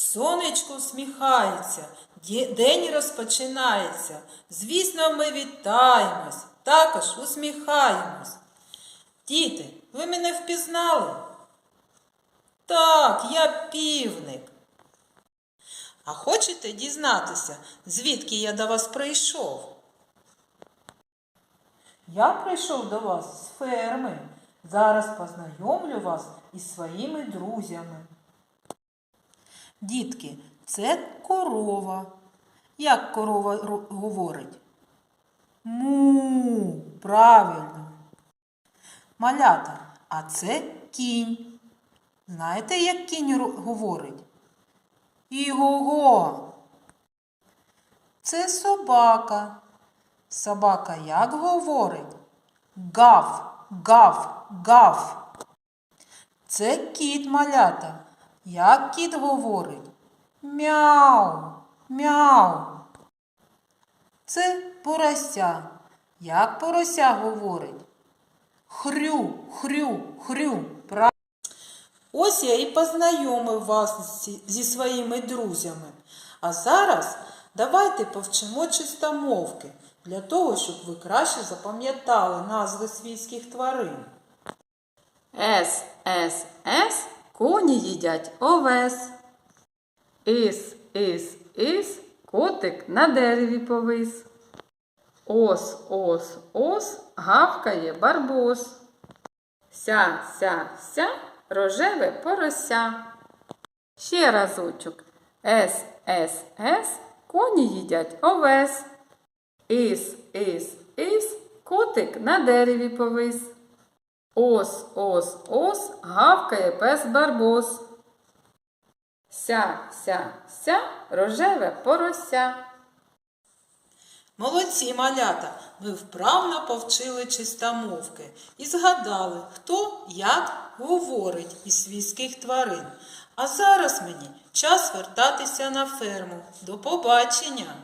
Сонечко всміхається, ді- день розпочинається. Звісно, ми вітаємось, також усміхаємось. Діти, ви мене впізнали? Так, я півник. А хочете дізнатися, звідки я до вас прийшов? Я прийшов до вас з ферми. Зараз познайомлю вас із своїми друзями. Дітки, це корова. Як корова говорить? Му, правильно. Малята, а це кінь. Знаєте, як кінь говорить? Іго-го. Це собака. Собака як говорить? Гав, гав, гав. Це кіт малята. Як кіт говорить? Мяу, мяу. Це порося. Як порося говорить? Хрю, хрю, хрю. Ось я і познайомив вас зі- своїми друзями. А зараз давайте повчимо чистомовки для того, щоб ви краще запам'ятали назви свійських тварин. С, С, С, коні їдять овес. Іс, іс, іс, котик на дереві повис. Ос, ос, ос, гавкає барбос. Ся, ся, ся, рожеве порося. Ще разочок. С, С, С, коні їдять овес. Іс, іс, іс, котик на дереві повис. Ос, ос, ос, гавкає пес барбос. Ся, ся, ся, рожеве порося. Молодці малята, ви вправно повчили чистомовки і згадали, хто як говорить із свійських тварин. А зараз мені час вертатися на ферму. До побачення!